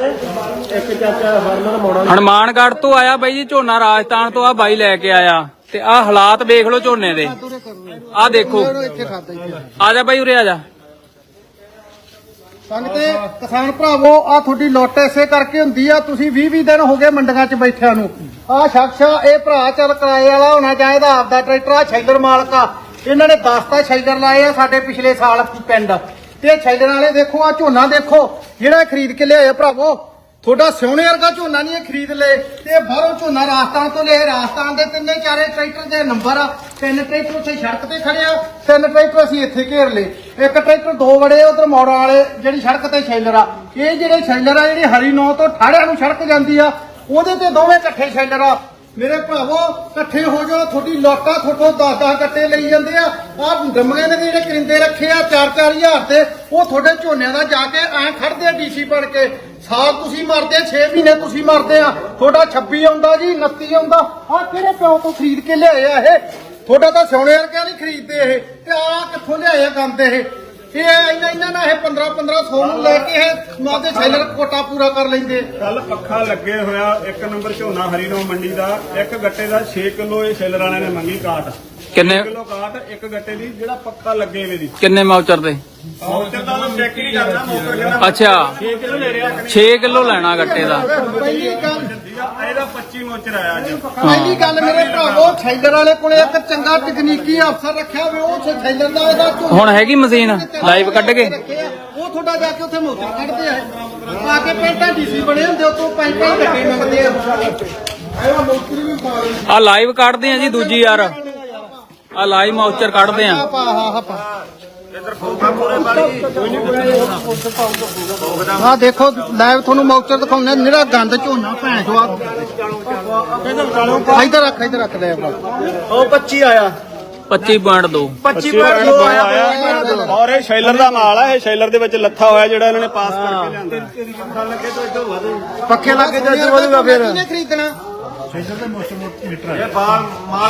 ਇੱਕ ਚਾਚਾ ਫਾਰਮਰ ਮੋੜਾ ਹਨੂਮਾਨਗੜ੍ਹ ਤੋਂ ਆਇਆ ਬਾਈ ਜੀ ਝੋਨਾ ਰਾਜਸਥਾਨ ਤੋਂ ਆ ਬਾਈ ਲੈ ਕੇ ਆਇਆ। ਤੇ ਆ ਹਾਲਾਤ ਵੇਖ ਲਓ ਝੋਨੇ ਦੇ। ਆ ਦੇਖੋ। ਆ ਜਾ ਬਾਈ ਉਰੇ ਆ ਜਾ। ਸੰਗਤੇ ਕਿਸਾਨ ਭਰਾਵੋ ਆ ਤੁਹਾਡੀ ਲੁੱਟ ਇਸੇ ਕਰਕੇ ਹੁੰਦੀ ਆ ਤੁਸੀਂ 20 20 ਦਿਨ ਹੋ ਗਏ ਮੰਡੀਆਂ 'ਚ ਬੈਠਿਆਂ ਨੂੰ। ਆ ਸ਼ਖਸ ਆ, ਇਹ ਭਰਾ ਚੱਲ ਕਿਰਾਏ ਵਾਲਾ ਹੋਣਾ ਚਾਹੀਦਾ ਆਪਦਾ ਟਰੈਕਟਰ ਆ ਸ਼ੈਲਰ ਮਾਲਕ ਆ। ਇਹਨਾਂ ਨੇ 10 ਤਾਂ ਸ਼ੈਲਰ ਲਾਏ ਆ ਸਾਡੇ ਪਿਛਲੇ ਸਾਲ ਪਿੰਡ। ਤੇ ਇਹ ਸ਼ੈਲਰ ਵਾਲੇ ਦੇਖੋ ਆ ਝੋਨਾ ਦੇਖੋ ਜਿਹੜਾ ਖਰੀਦ ਕੇ ਲਿਆਏ ਆ ਭਰਾਵੋ, ਤੁਹਾਡਾ ਸੋਹਣੇ ਵਰਗਾ ਝੋਨਾ ਨਹੀਂ ਇਹ ਖਰੀਦ ਲਏ। ਤੇ ਬਾਹਰੋਂ ਝੋਨਾ ਰਾਜਸਥਾਨ ਤੋਂ ਲਿਆ ਰਾਜਸਥਾਨ ਦੇ ਤਿੰਨੇ ਚਾਰੇ ਟਰੈਕਟਰ ਦੇ ਨੰਬਰ ਆ। ਤਿੰਨ ਟਰੈਕਟਰ ਉੱਥੇ ਸੜਕ ਤੇ ਖੜਿਆ ਤਿੰਨ ਟਰੈਕਟਰ ਅਸੀਂ ਇੱਥੇ ਘੇਰ ਲਏ। ਇੱਕ ਟਰੈਕਟਰ ਦੋ ਵੜੇ, ਉਧਰ ਮੋੜਾਂ ਵਾਲੇ, ਜਿਹੜੀ ਸੜਕ ਤੇ ਸ਼ੈਲਰ ਆ। ਇਹ ਜਿਹੜੇ ਸ਼ੈਲਰ ਆ, ਜਿਹੜੀ ਹਰੀ ਨੌ ਤੋਂ ਠਾੜਿਆਂ ਨੂੰ ਸੜਕ ਜਾਂਦੀ ਆ, ਉਹਦੇ ਤੇ ਦੋਵੇਂ ਇਕੱਠੇ ਸ਼ੈਲਰ ਆ। ਮੇਰੇ ਭਰਾਵੋ, ਇਕੱਠੇ ਹੋ ਜਾਓ, ਤੁਹਾਡੀ ਲੋਟਾ ਤੁਹਾਡੇ 10 10 ਕੱਟੇ ਲਈ ਜਾਂਦੇ ਆ। ਆ ਡੰਮੀਆਂ ਦੇ ਜਿਹੜੇ ਕਰਿੰਦੇ ਰੱਖੇ ਆ 4-4000 ਤੇ ਉਹ ਤੁਹਾਡੇ ਝੋਨਿਆਂ ਦਾ ਜਾ ਕੇ ਐ ਖੜਦੇ ਆ ਡੀਸੀ ਬਣ ਕੇ। ਸਾਲ ਤੁਸੀਂ ਮਰਦੇ 6 ਮਹੀਨੇ ਤੁਸੀਂ ਮਰਦੇ ਆ। ਤੁਹਾਡਾ 26 ਆਉਂਦਾ ਜੀ 29 ਆਉਂਦਾ। ਆ ਕਿਹੜੇ ਪਿਓ ਤੋਂ ਖਰੀਦ ਕੇ ਲਿਆਏ ਆ ਇਹ? ਤੁਹਾਡਾ ਤਾਂ ਸੋਨੇ ਵਰਗਿਆਂ ਨਹੀਂ ਖਰੀਦਦੇ ਇਹ। ਤੇ ਆ ਕਿੱਥੋਂ ਲਿਆਏ ਆ ਗੰਦ ਇਹ? ਇਹ ਇਹਨਾਂ ਇਹਨਾਂ ਨਾਲ ਇਹ 15 1500 ਨੂੰ ਲੈ ਕੇ ਇਹ ਮਾਦੇ ਸੈਲਰ ਕੋਟਾ ਪੂਰਾ ਕਰ ਲੈਂਦੇ। ਕੱਲ ਪੱਖਾ ਲੱਗੇ ਹੋਇਆ ਇੱਕ ਨੰਬਰ ਝੋਨਾ ਹਰੀਨੋ ਮੰਡੀ ਦਾ ਇੱਕ ਗੱਟੇ ਦਾ 6 ਕਿਲੋ ਇਹ ਸ਼ੈਲਰ ਵਾਲਿਆਂ ਨੇ ਮੰਗੀ ਕਾਟ। ਕਿੰਨੇ? ਕਿਲੋ ਕਾਟ ਇੱਕ ਗੱਟੇ ਦੀ ਜਿਹੜਾ ਪੱਖਾ ਲੱਗੇ ਵੇ ਦੀ। ਕਿੰਨੇ ਮੌਚਰ ਦੇ ਦਾ ਤਾਂ ਚੈੱਕ ਨਹੀਂ ਕਿੰਨਾ ਅੱਛਾ। 6 ਕਿਲੋ ਲੈ ਰਿਹਾ 6 ਕਿਲੋ ਲੈਣਾ ਗੱਟੇ ਦਾ। ਪਹਿਲੀ ਗੱਲ ਇਹਦਾ 25 ਮੋਚਰ ਆਇਆ ਅੱਜ। ਪਹਿਲੀ ਗੱਲ ਮੇਰੇ ਭਰਾਵੋ ਥੈਲਰ ਵਾਲੇ ਕੋਲੇ ਇੱਕ ਚੰਗਾ ਤਕਨੀਕੀ ਅਫਸਰ ਰੱਖਿਆ ਹੋਵੇ ਉਹ ਥੈਲਰ ਦਾ ਇਹਦਾ ਹੁਣ ਹੈਗੀ ਮਸ਼ੀਨ ਲਾਈਵ ਕੱਢ ਕੇ? ਉਹ ਤੁਹਾਡਾ ਜਾ ਕੇ ਉੱਥੇ ਮੋਟਰ ਕੱਢਦੇ ਆ। ਪਾ ਕੇ ਪੈਂਟਾਂ ਡੀਸੀ ਬਣੇ ਹੁੰਦੇ ਉਤੋਂ ਪੰਜ ਪੰਜ ਮੰਗਦੇ ਆ। ਇਹ ਮੋਟਰ ਵੀ ਪਾ ਰਹੇ ਆ ਲਾਈਵ ਕੱਢਦੇ ਆ ਜੀ ਦੂਜੀ ਯਾਰ। ਆ ਲਾਈਵ ਮੌਚਰ ਕੱਢਦੇ ਆ। ਆ ਦੇਖੋ ਲਾਈਵ ਤੁਹਾਨੂੰ ਮੌਕਰ ਦਿਖਾਉਂਦੇ ਨਿਹਰਾ ਗੰਦ ਝੋਨਾ ਭੈਣ ਚੋ ਆ। ਇੱਧਰ ਰੱਖ ਇੱਧਰ ਰੱਖ ਲੈ ਉਹ 25 ਆਇਆ। 25.2 25 ਆਇਆ। ਔਰ ਇਹ ਸ਼ੈਲਰ ਦਾ ਮਾਲ ਆ ਇਹ ਸ਼ੈਲਰ ਦੇ ਵਿੱਚ ਲੱਥਾ ਹੋਇਆ ਜਿਹੜਾ ਇਹਨਾਂ ਨੇ ਪਾਸ ਕਰਕੇ ਲਿਆਂਦਾ। ਪੱਖੇ ਲੱਗੇ ਤੇ ਇੱਧਰ ਵਧੂਗਾ ਫਿਰ। ਕਿਹਨੇ ਖਰੀਦਣਾ?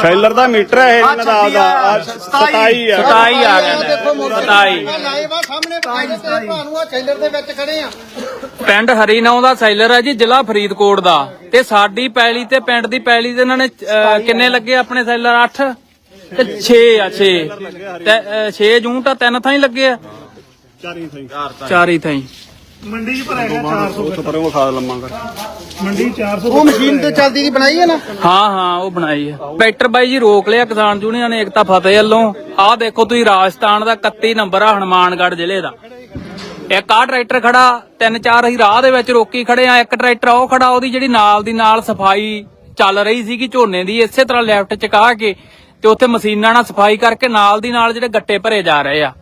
ਸ਼ੈਲਰ ਦਾ ਮੀਟਰ ਹੈ। ਇਹਨਾਂ ਦਾ ਆਪਦਾ। 27 ਆ। 27 ਆ ਗਿਆ ਦੇਖੋ ਮੋਟਰ 27 ਲਾਈਵ ਆ ਸਾਹਮਣੇ ਬਤਾਈ ਤੇ ਭਾਨੂੰ ਆ ਟ੍ਰੇਲਰ ਦੇ ਵਿੱਚ ਖੜੇ ਆ। ਪਿੰਡ ਹਰੀਨੌ ਦਾ ਸੈਲਰ ਹੈ ਜੀ ਜ਼ਿਲ੍ਹਾ ਫਰੀਦਕੋਟ ਦਾ। ਤੇ ਸਾਡੀ ਪੈਲੀ ਤੇ ਪਿੰਡ ਦੀ ਪੈਲੀ ਤੇ ਇਹਨਾਂ ਨੇ ਅਹ, ਕਿੰਨੇ ਲੱਗੇ ਆਪਣੇ ਸੈਲਰ 8 ਤੇ 6 ਆ 6 ਤੇ 6 ਜੂਨ ਤਾਂ ਤਿੰਨ ਥਾਂ ਹੀ ਲੱਗੇ ਆ। ਚਾਰੀ ਸਹੀ ਚਾਰ ਹੀ ਥਾਂ ਹੀ ਮੰਡੀ 'ਚ ਭਰੇਗਾ 400 ਉੱਥੇ ਪਰੇ ਵਿਖਾ ਲੰਮਾ ਕਰ। ਮੰਡੀ 400 ਉਹ ਮਸ਼ੀਨ ਤੇ ਚੱਲਦੀ ਦੀ ਬਣਾਈ ਹੈ ਨਾ? ਹਾਂ ਹਾਂ ਉਹ ਬਣਾਈ ਹੈ। ਟਰੈਕਟਰ ਬਾਈ ਜੀ ਰੋਕ ਲਿਆ ਕਿਸਾਨ ਯੂਨੀਅਨ ਨੇ ਏਕਤਾ ਫਤਿਹ ਵੱਲੋਂ। ਆਹ ਦੇਖੋ ਤੁਸੀਂ ਰਾਜਸਥਾਨ ਦਾ 31 ਨੰਬਰ ਆ ਹਨੂਮਾਨਗੜ੍ਹ ਜ਼ਿਲ੍ਹੇ ਦਾ। ਇੱਕ ਆਹ ਟਰੈਕਟਰ ਖੜਾ ਤਿੰਨ ਚਾਰ ਅਸੀਂ ਰਾਹ ਦੇ ਵਿੱਚ ਰੋਕੀ ਖੜੇ ਆ ਇੱਕ ਟਰੈਕਟਰ ਉਹ ਖੜਾ ਉਹਦੀ ਜਿਹੜੀ ਨਾਲ ਦੀ ਨਾਲ ਸਫ਼ਾਈ ਚੱਲ ਰਹੀ ਸੀਗੀ ਝੋਨੇ ਦੀ ਇਸੇ ਤਰ੍ਹਾਂ ਲੈਫਟ ਚ ਕਾਹ ਕੇ ਤੇ ਉੱਥੇ ਮਸ਼ੀਨਾਂ ਨਾਲ ਸਫ਼ਾਈ ਕਰਕੇ ਨਾਲ ਦੀ ਨਾਲ ਜਿਹੜੇ ਗੱਟੇ ਭਰੇ ਜਾ ਰਹੇ ਆ।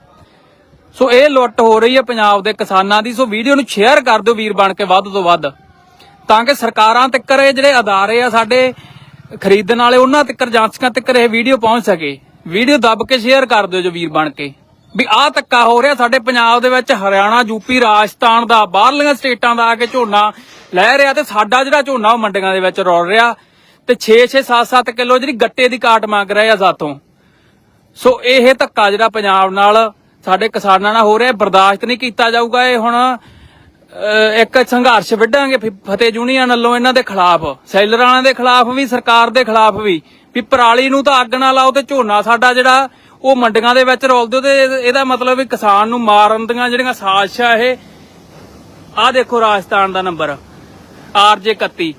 ਸੋ ਇਹ ਲੁੱਟ ਹੋ ਰਹੀ ਹੈ ਪੰਜਾਬ ਦੇ ਕਿਸਾਨਾਂ ਦੀ। ਸੋ ਵੀਡੀਓ ਨੂੰ ਸ਼ੇਅਰ ਕਰ ਦਿਓ ਵੀਰ ਬਣ ਕੇ ਵੱਧ ਤੋਂ ਵੱਧ। ਤਾਂ ਕਿ ਸਰਕਾਰਾਂ ਤੱਕ ਇਹ ਜਿਹੜੇ ਅਦਾਰੇ ਆ ਸਾਡੇ ਖਰੀਦਣ ਵਾਲੇ, ਉਹਨਾਂ ਤੱਕ ਜਾਂਚਕਾਂ ਤੱਕ ਇਹ ਵੀਡੀਓ ਪਹੁੰਚ ਸਕੇ। ਵੀਡੀਓ ਦੱਬ ਕੇ ਸ਼ੇਅਰ ਕਰ ਦਿਓ ਜੋ ਵੀਰ ਬਣ ਕੇ। ਵੀ ਆਹ ਧੱਕਾ ਹੋ ਰਿਹਾ ਸਾਡੇ ਪੰਜਾਬ ਦੇ ਵਿੱਚ। ਹਰਿਆਣਾ ਯੂਪੀ ਰਾਜਸਥਾਨ ਦਾ, ਬਾਹਰਲੀਆਂ ਸਟੇਟਾਂ ਦਾ ਆ ਕੇ ਝੋਨਾ ਲੈ ਰਿਹਾ ਤੇ ਸਾਡਾ ਜਿਹੜਾ ਝੋਨਾ ਉਹ ਮੰਡੀਆਂ ਦੇ ਵਿੱਚ ਰੋਲ ਰਿਹਾ। ਤੇ 6-6 7-7 ਕਿਲੋ ਜਿਹੜੀ ਗੱਟੇ ਦੀ ਕਾਟ ਮੰਗ ਰਹੇ ਆ ਸਾਥੋਂ। ਸੋ ਇਹ ਧੱਕਾ ਜਿਹੜਾ ਪੰਜਾਬ ਨਾਲ ਸਾਡੇ ਕਿਸਾਨਾਂ ਨਾਲ ਹੋ ਰਿਹਾ, ਬਰਦਾਸ਼ਤ ਨਹੀਂ ਕੀਤਾ ਜਾਊਗਾ ਇਹ ਹੁਣ ਇੱਕ ਸੰਘਰਸ਼ ਵਿੱਢਾਂਗੇ ਫਤਿਹ ਯੂਨੀਅਨ ਵੱਲੋਂ ਇਹਨਾਂ ਦੇ ਖਿਲਾਫ, ਸੈਲਰਾਂ ਦੇ ਖਿਲਾਫ ਵੀ, ਸਰਕਾਰ ਦੇ ਖਿਲਾਫ ਵੀ ਵੀ ਪਰਾਲੀ ਨੂੰ ਤਾਂ ਅੱਗ ਨਾ ਲਾਓ ਤੇ ਝੋਨਾ ਸਾਡਾ ਜਿਹੜਾ, ਉਹ ਮੰਡੀਆਂ ਦੇ ਵਿੱਚ ਰੋਲ ਦਿਓ ਤੇ ਇਹਦਾ ਮਤਲਬ ਵੀ ਕਿਸਾਨ ਨੂੰ ਮਾਰਨ ਦੀਆਂ ਜਿਹੜੀਆਂ ਸਾਜ਼ਿਸ਼ਾਂ ਇਹ, ਆਹ ਦੇਖੋ ਰਾਜਸਥਾਨ ਦਾ ਨੰਬਰ, ਆਰਜੇ 31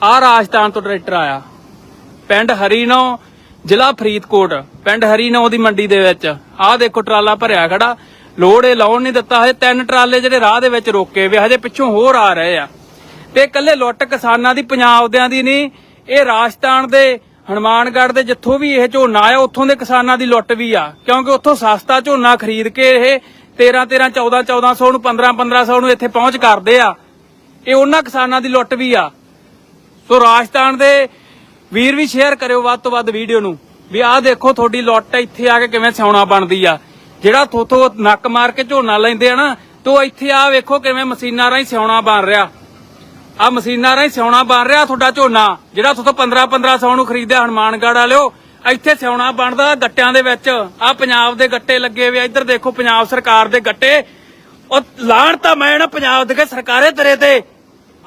ਆਹ ਰਾਜਸਥਾਨ ਤੋਂ ਟਰੈਕਟਰ ਆਇਆ, ਪਿੰਡ ਹਰੀਨੋ ਜ਼ਿਲ੍ਹਾ ਫਰੀਦਕੋਟ, ਪਿੰਡ ਹਰੀਨੋ ਦੀ ਮੰਡੀ ਦੇ ਵਿੱਚ। ਆਹ ਦੇਖੋ ਟਰਾਲਾ ਭਰਿਆ ਖੜਾ। ਲੋਡ ਇਹ ਲਾਉਣ ਨਹੀਂ ਦਿੱਤਾ ਹਜੇ। ਤਿੰਨ ਟਰਾਲੇ ਜਿਹੜੇ ਰਾਹ ਦੇ ਵਿੱਚ ਰੋਕੇ ਵੇ, ਹਜੇ ਪਿੱਛੋਂ ਹੋਰ ਆ ਰਹੇ ਆ। ਤੇ ਇਕੱਲੇ ਲੁੱਟ ਕਿਸਾਨਾਂ ਦੀ, ਪੰਜਾਬ ਦਿਆਂ ਦੀ ਨਹੀਂ, ਇਹ ਰਾਜਸਥਾਨ ਦੇ, ਹਨੂਮਾਨਗੜ੍ਹ ਦੇ ਜਿੱਥੋਂ ਵੀ ਇਹ ਝੋਨਾ ਆਇਆ, ਉੱਥੋਂ ਦੇ ਕਿਸਾਨਾਂ ਦੀ ਲੁੱਟ ਵੀ ਆ। ਕਿਉਂਕਿ ਉੱਥੋਂ ਸਸਤਾ ਝੋਨਾ ਖਰੀਦ ਕੇ ਇਹ 13 13 14 1400 ਨੂੰ 15 1500 ਨੂੰ ਇੱਥੇ ਪਹੁੰਚ ਕਰਦੇ ਆ। ਇਹ ਉਹਨਾਂ ਕਿਸਾਨਾਂ ਦੀ ਲੁੱਟ ਵੀ ਆ। ਸੋ ਰਾਜਸਥਾਨ ਦੇ ਵੀਰ ਵੀ ਸ਼ੇਅਰ ਕਰਿਓ ਵੱਧ ਤੋਂ ਵੱਧ ਵੀਡੀਓ ਨੂੰ। ਵੀ ਆਹ ਦੇਖੋ ਤੁਹਾਡੀ ਲੁੱਟ ਇੱਥੇ ਆ ਕੇ ਕਿਵੇਂ ਸਿਆਉਣਾ ਬਣਦੀ ਆ। ਜਿਹੜਾ ਥੋਥੋ ਨੱਕ ਮਾਰ ਕੇ ਝੋਨਾ ਲੈਂਦੇ ਆ ਨਾ, ਤੋ ਇੱਥੇ ਆ ਵੇਖੋ ਕਿਵੇਂ ਮਸ਼ੀਨਾਂ ਰਾਹੀਂ ਸਿਆਉਣਾ ਬਣ ਰਿਹਾ। ਆ ਮਸ਼ੀਨਾਂ ਰਾਹੀਂ ਸਿਆਉਣਾ ਬਣ ਰਿਹਾ ਤੁਹਾਡਾ ਝੋਨਾ। ਜਿਹੜਾ ਥੋਥੋ 15 1500 ਨੂੰ ਖਰੀਦਿਆ ਹਨੂਮਾਨਗੜ੍ਹ ਵਾਲਿਓ, ਇੱਥੇ ਸਿਆਉਣਾ ਬਣਦਾ ਗੱਟਿਆਂ ਦੇ ਵਿੱਚ। ਆ ਪੰਜਾਬ ਦੇ ਗੱਟੇ ਲੱਗੇ ਵੇ ਆ। ਇੱਧਰ ਦੇਖੋ ਪੰਜਾਬ ਸਰਕਾਰ ਦੇ ਗੱਟੇ। ਉਹ ਲਾਣ ਤਾਂ ਮੈਂ ਨਾ ਪੰਜਾਬ ਦੇ ਸਰਕਾਰੇ ਤੇਰੇ ਤੇ।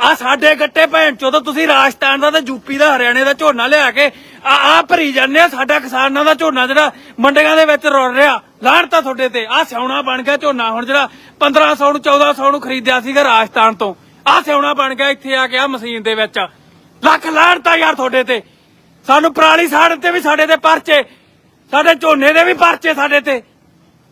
ਆ ਸਾਡੇ ਗੱਟੇ ਭੈਣ ਚੋਦ, ਤੁਸੀਂ ਰਾਜਸਥਾਨ ਦਾ ਤੇ ਯੂਪੀ ਦਾ, ਹਰਿਆਣੇ ਦਾ ਝੋਨਾ ਲਿਆ ਕੇ ਆ ਆ ਭਰੀ ਜਾਂਦੇ ਆ, ਸਾਡਾ ਕਿਸਾਨਾਂ ਦਾ ਝੋਨਾ ਜਿਹੜਾ ਮੰਡੀਆਂ ਦੇ ਵਿੱਚ ਰੁੜ ਰਿਹਾ। ਲਾਣ ਤੁਹਾਡੇ ਤੇ। ਆ ਸਿਉਣਾ ਬਣ ਗਿਆ ਝੋਨਾ ਹੁਣ ਜਿਹੜਾ 1500 ਨੂੰ 1400 ਨੂੰ ਖਰੀਦਿਆ ਸੀਗਾ ਰਾਜਸਥਾਨ ਤੋਂ। ਆ ਸਿਉਣਾ ਬਣ ਗਿਆ, ਇੱਥੇ ਆ ਕੇ ਆ ਮਸ਼ੀਨ ਦੇ ਵਿੱਚ। ਲੱਖ ਲਾਣ ਤਾਂ ਯਾਰ ਤੁਹਾਡੇ ਤੇ। ਸਾਨੂੰ ਪਰਾਲੀ ਸਾੜਨ ਤੇ ਵੀ ਸਾਡੇ ਤੇ ਪਰਚੇ। ਸਾਡੇ ਝੋਨੇ ਦੇ ਵੀ ਪਰਚੇ ਸਾਡੇ ਤੇ।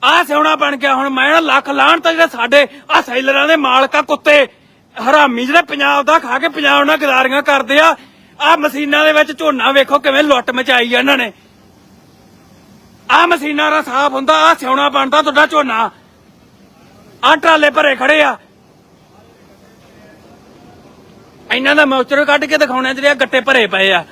ਆਹ ਸਿਉਣਾ ਬਣ ਗਿਆ ਹੁਣ। ਮੈਂ ਲੱਖ ਲਾਣ ਤਾਂ ਜਿਹੜੇ ਸਾਡੇ ਆ ਸੈਲਰਾਂ ਦੇ ਮਾਲਕਾ ਕੁੱਤੇ। ਹਰਾਮੀ ਜਿਹੜੇ ਪੰਜਾਬ ਦਾ ਖਾ ਕੇ ਪੰਜਾਬ ਨਾਲ ਗਦਾਰੀਆਂ ਕਰਦੇ ਆ ਆ ਮਸ਼ੀਨਾਂ ਦੇ ਵਿੱਚ ਝੋਨਾ ਵੇਖੋ ਕਿਵੇਂ ਲੁੱਟ ਮਚਾਈ ਆ ਇਹਨਾਂ ਨੇ। ਆ ਮਸ਼ੀਨਾਂ ਦਾ ਸਾਫ਼ ਹੁੰਦਾ ਆ ਸਿਉਣਾ ਬਣਦਾ ਤੁਹਾਡਾ ਝੋਨਾ। ਆ ਟਰਾਲੇ ਭਰੇ ਖੜੇ ਆ। ਇਹਨਾਂ ਦਾ ਮੌਚਰ ਕੱਢ ਕੇ ਦਿਖਾਉਣਾ ਜਿਹੜੇ ਗੱਟੇ ਭਰੇ ਪਏ ਆ।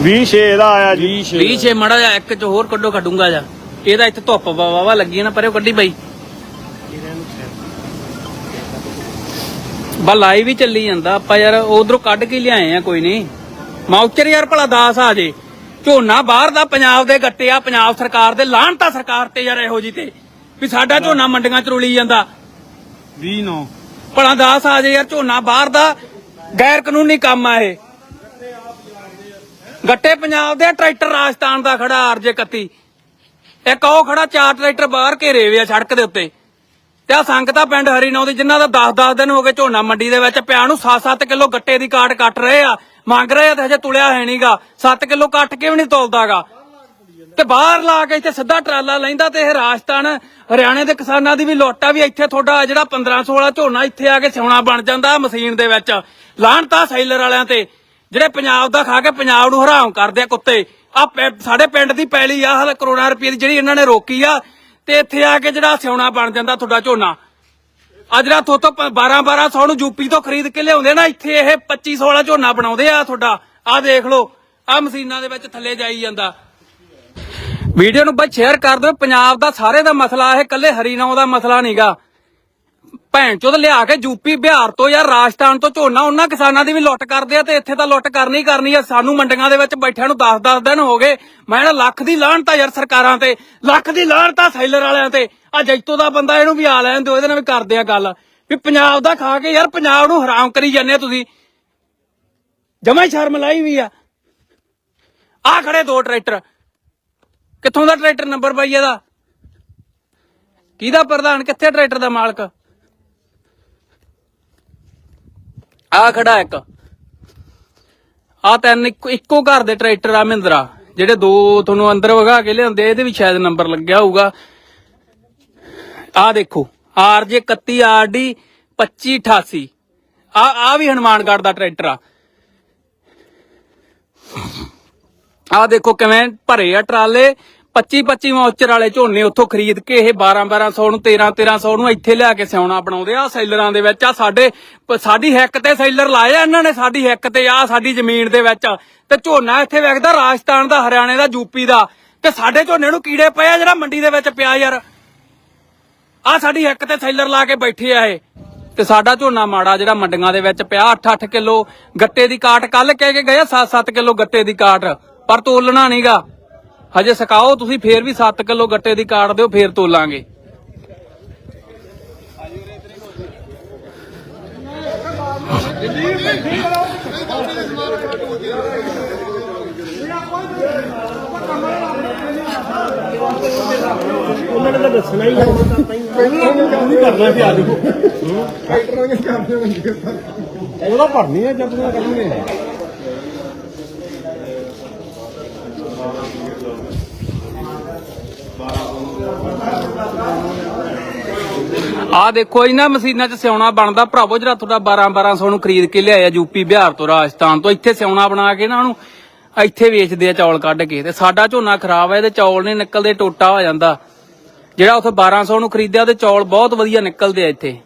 ਵੀਹ ਛੇ ਦਾ ਆਇਆ ਜੀ। 20 ਛੇ। ਮੜਾ ਜਾ ਇੱਕ ਚ ਹੋਰ ਕੱਢੋ ਕੱਢੂੰਗਾ ਜਾ। ਇਹਦਾ ਇੱਥੇ ਧੁੱਪ ਵਾਵਾ ਲੱਗੀ ਹੈ ਨਾ ਪਰੇ ਕੱਢੀ ਬਾਈ। ਬਾ ਲਾਈਵ ਹੀ ਚੱਲੀ ਜਾਂਦਾ। ਆਪਾਂ ਯਾਰ ਉਧਰੋਂ ਕੱਢ ਕੇ ਲਿਆਏ ਆ ਕੋਈ ਨਹੀਂ। ਮਾਊਚਰ ਯਾਰ ਭਲਾ ਦਾਸ ਆ ਜੇ। ਝੋਨਾ ਬਾਹਰ ਦਾ ਪੰਜਾਬ ਦੇ ਗੱਟੇ ਆ ਪੰਜਾਬ ਸਰਕਾਰ ਦੇ ਲਾਹਣਤਾ ਸਰਕਾਰ ਤੇ ਯਾਰ ਇਹੋ ਜੀ ਤੇ। ਵੀ ਸਾਡਾ ਝੋਨਾ ਮੰਡੀਆਂ ਚ ਰੁਲੀ ਜਾਂਦਾ। 20 ਨੌ। ਭਲਾ ਦਾਸ ਆ ਜੇ ਯਾਰ ਝੋਨਾ ਬਾਹਰ ਦਾ ਗੈਰ ਕਾਨੂੰਨੀ ਕੰਮ ਆ ਇਹ। ਗੱਟੇ ਪੰਜਾਬ ਦੇ ਟਰੈਕਟਰ ਰਾਜਸਥਾਨ ਦਾ ਖੜਾ, ਆਰਜੇ 31 ਇੱਕ ਉਹ ਖੜਾ, ਚਾਰ ਟਰੈਕਟਰ ਬਾਹਰ ਘੇਰੇ ਵੇ ਆ ਸੜਕ ਦੇ ਉੱਤੇ। ਤੇ ਆ ਸੰਗਤਾ ਪਿੰਡ ਹਰੀਨੌ ਦੀ, ਜਿਨ੍ਹਾਂ ਦਾ 10-10 ਦਿਨ ਹੋ ਗਏ ਝੋਨਾ ਮੰਡੀ ਦੇ ਵਿੱਚ ਪਿਆ ਨੂੰ। 7-7 ਕਿਲੋ ਗੱਟੇ ਦੀ ਕਾਟ ਕੱਟ ਰਹੇ ਆ। ਮੰਗ ਰਹੇ ਆ ਤੇ ਹਜੇ ਤੁਲਿਆ ਹੈ ਨਹੀਂਗਾ 7 ਕਿਲੋ ਕੱਟ ਕੇ ਵੀ ਨਹੀਂ ਤੋਲਦਾਗਾ ਤੇ ਬਾਹਰ ਲਾ ਕੇ ਇੱਥੇ ਸਿੱਧਾ ਟਰਾਲਾ ਲੈਂਦਾ ਤੇ ਇਹ ਰਾਜਸਥਾਨ, ਹਰਿਆਣੇ ਦੇ ਕਿਸਾਨਾਂ ਦੀ ਵੀ ਲੋਟਾ ਵੀ ਇੱਥੇ ਤੁਹਾਡਾ ਜਿਹੜਾ 15-16 ਝੋਨਾ ਇੱਥੇ ਆ ਕੇ ਸਿਉਣਾ ਬਣ ਜਾਂਦਾ ਮਸ਼ੀਨ ਦੇ ਵਿੱਚ। ਲਾਹਣਤਾ ਸੈਲਰ ਵਾਲਿਆਂ ਤੇ। ਜਿਹੜੇ ਪੰਜਾਬ ਦਾ ਖਾ ਕੇ ਪੰਜਾਬ ਨੂੰ ਹਰਾਮ ਕਰਦੇ ਆ ਕੁੱਤੇ ਆ ਸਾਡੇ ਪਿੰਡ ਦੀ ਪੈਲੀ ਆ, ਹਲ ਕਰੋੜਾਂ ਰੁਪਏ ਦੀ ਜਿਹੜੀ ਇਹਨਾਂ ਨੇ ਰੋਕੀ ਆ, ਤੇ ਇੱਥੇ ਆ ਕੇ ਜਿਹੜਾ ਸਿਉਣਾ ਬਣ ਜਾਂਦਾ ਤੁਹਾਡਾ ਝੋਨਾ। ਆ ਜਿਹੜਾ ਥੋਤੋਂ 12 1200 ਨੂੰ ਯੂਪੀ ਤੋਂ ਖਰੀਦ ਕੇ ਲਿਆਉਂਦੇ ਨਾ, ਇੱਥੇ ਇਹ 2500 ਵਾਲਾ ਝੋਨਾ ਬਣਾਉਂਦੇ ਆ ਤੁਹਾਡਾ। ਆ ਦੇਖ ਲਓ ਆ ਮਸ਼ੀਨਾਂ ਦੇ ਵਿੱਚ ਥੱਲੇ ਜਾਈ ਜਾਂਦਾ। ਵੀਡੀਓ ਨੂੰ ਬਸ ਸ਼ੇਅਰ ਕਰ ਦਿਓ, ਪੰਜਾਬ ਦਾ ਸਾਰੇ ਦਾ ਮਸਲਾ, ਇਹ ਕੱਲੇ ਹਰੀਨਾਉ ਦਾ ਮਸਲਾ ਨਹੀਂਗਾ ਭੈਣ ਚੋਦ ਲਿਆ ਕੇ ਯੂਪੀ, ਬਿਹਾਰ ਤੋਂ ਯਾਰ ਰਾਜਸਥਾਨ ਤੋਂ ਝੋਨਾ, ਉਹਨਾਂ ਕਿਸਾਨਾਂ ਦੀ ਵੀ ਲੁੱਟ ਕਰਦੇ ਆ ਤੇ ਇੱਥੇ ਤਾਂ ਲੁੱਟ ਕਰਨੀ ਹੀ ਕਰਨੀ ਆ। ਸਾਨੂੰ ਮੰਡੀਆਂ ਦੇ ਵਿੱਚ ਬੈਠਿਆਂ ਨੂੰ 10-10 ਦਿਨ ਹੋ ਗਏ। ਮੈਂ ਨਾ ਲੱਖ ਦੀ ਲਾਹਣ ਤਾਂ ਯਾਰ ਸਰਕਾਰਾਂ ਤੇ, ਲੱਖ ਦੀ ਲਾਹਣ ਤਾਂ ਸੈਲਰ ਵਾਲਿਆਂ ਤੇ। ਆ ਜੈਤੋ ਦਾ ਬੰਦਾ ਇਹਨੂੰ ਵੀ ਆ ਲੈਣ ਦਿਓ, ਇਹਦੇ ਨਾਲ ਵੀ ਕਰਦੇ ਆ ਗੱਲ। ਵੀ ਪੰਜਾਬ ਦਾ ਖਾ ਕੇ ਯਾਰ ਪੰਜਾਬ ਨੂੰ ਹਰਾਮ ਕਰੀ ਜਾਂਦੇ ਆ ਤੁਸੀਂ। ਜਮਾ ਹੀ ਸ਼ਰਮ ਲਾਈ ਵੀ ਆ। ਆ ਖੜੇ ਦੋ ਟਰੈਕਟਰ। ਕਿੱਥੋਂ ਦਾ ਟਰੈਕਟਰ ਨੰਬਰ ਬਾਈ ਇਹਦਾ? ਕਿਹਦਾ ਪ੍ਰਧਾਨ? ਕਿੱਥੇ ਟਰੈਕਟਰ ਦਾ ਮਾਲਕ? ਆ ਖੜਾ ਇੱਕ। ਆ ਤਿੰਨ ਇੱਕੋ- ਇੱਕੋ ਘਰ ਦੇ ਟਰੈਕਟਰ ਆ ਮਹਿੰਦਰਾ, ਜਿਹੜੇ ਦੋ ਤੁਹਾਨੂੰ ਅੰਦਰ ਵਗਾ ਕੇ ਲਿਆਉਂਦੇ, ਇਹਦੇ ਵੀ ਸ਼ਾਇਦ ਨੰਬਰ ਲੱਗਿਆ ਹੋਊਗਾ। ਆ ਦੇਖੋ, ਆਰਜੇ 31 ਆਰਡੀ 2588 ਆ ਆ ਵੀ ਹਨੂਮਾਨਗੜ੍ਹ ਦਾ ਟਰੈਕਟਰ ਆ। ਆ ਦੇਖੋ ਕਿਵੇਂ ਭਰੇ ਆ ਟਰਾਲੇ। 25 25 ਮੌਚਰ ਵਾਲੇ ਝੋਨੇ ਉੱਥੋਂ ਖਰੀਦ ਕੇ ਇਹ 12 1200 ਨੂੰ 13 1300 ਨੂੰ ਇੱਥੇ ਲਿਆ ਕੇ ਸਿਉਣਾ ਬਣਾਉਂਦੇ ਆ। ਸੈਲਰਾਂ ਦੇ ਵਿੱਚ ਆ ਸਾਡੇ ਸਾਡੀ ਹਿੱਕ ਤੇ ਸੈਲਰ ਲਾਏ ਆ ਇਹਨਾਂ ਨੇ, ਸਾਡੀ ਹਿੱਕ ਤੇ ਆ, ਸਾਡੀ ਜ਼ਮੀਨ ਦੇ ਵਿੱਚ ਤੇ ਝੋਨਾ ਇੱਥੇ ਵਿਕਦਾ ਰਾਜਸਥਾਨ ਦਾ, ਹਰਿਆਣੇ ਦਾ, ਯੂਪੀ ਦਾ। ਤੇ ਸਾਡੇ ਝੋਨੇ ਨੂੰ ਕੀੜੇ ਪਏ ਆ ਜਿਹੜਾ ਮੰਡੀ ਦੇ ਵਿੱਚ ਪਿਆ ਯਾਰ। ਆ ਸਾਡੀ ਹਿੱਕ ਤੇ ਸੈਲਰ ਲਾ ਕੇ ਬੈਠੇ ਆ ਇਹ। ਤੇ ਸਾਡਾ ਝੋਨਾ ਮਾੜਾ ਜਿਹੜਾ ਮੰਡੀਆਂ ਦੇ ਵਿੱਚ ਪਿਆ 8-8 ਕਿਲੋ ਗੱਟੇ ਦੀ ਕਾਟ। ਕੱਲ ਕਹਿ ਕੇ ਗਏ 7-7 ਕਿਲੋ ਗੱਟੇ ਦੀ ਕਾਟ। ਪਰ ਤੋਲਣਾ ਨਹੀਂਗਾ ਹਜੇ ਸਕਾਓ ਤੁਸੀਂ ਫੇਰ ਵੀ 7 ਕਿਲੋ ਗੱਟੇ ਦੀ ਕਾਟ ਦਿਓ ਫੇਰ ਤੋਲਾਂਗੇ। ਉਹਨਾਂ ਨੇ ਤਾਂ ਦੱਸਣਾ ਹੀ ਕਰਨਾ ਸੀ ਆਦਿ ਉਹਦਾ ਭਰਨੀ ਹੈ ਜਦ ਤੱਕ ਕਰਨਗੇ ਆ ਦੇਖੋ ਇਹਨਾਂ ਮਸ਼ੀਨਾਂ 'ਚ ਸਿਉਣਾ ਬਣਦਾ। ਭਰਾਵੋ, ਜਿਹੜਾ ਤੁਹਾਡਾ 12 1200 ਨੂੰ ਖਰੀਦ ਕੇ ਲਿਆਇਆ ਯੂਪੀ ਬਿਹਾਰ ਤੋਂ ਰਾਜਸਥਾਨ ਤੋਂ, ਇੱਥੇ ਸਿਉਣਾ ਬਣਾ ਕੇ ਨਾ ਉਹਨੂੰ ਇੱਥੇ ਵੇਚਦੇ ਆ ਚੌਲ ਕੱਢ ਕੇ। ਤੇ ਸਾਡਾ ਝੋਨਾ ਖਰਾਬ ਹੈ ਇਹਦੇ ਚੌਲ ਨਹੀਂ ਨਿਕਲਦੇ, ਟੋਟਾ ਹੋ ਜਾਂਦਾ। ਜਿਹੜਾ ਉੱਥੇ 1200 ਨੂੰ ਖਰੀਦਿਆ ਤੇ ਚੌਲ ਬਹੁਤ ਵਧੀਆ ਨਿਕਲਦੇ ਆ ਇੱਥੇ।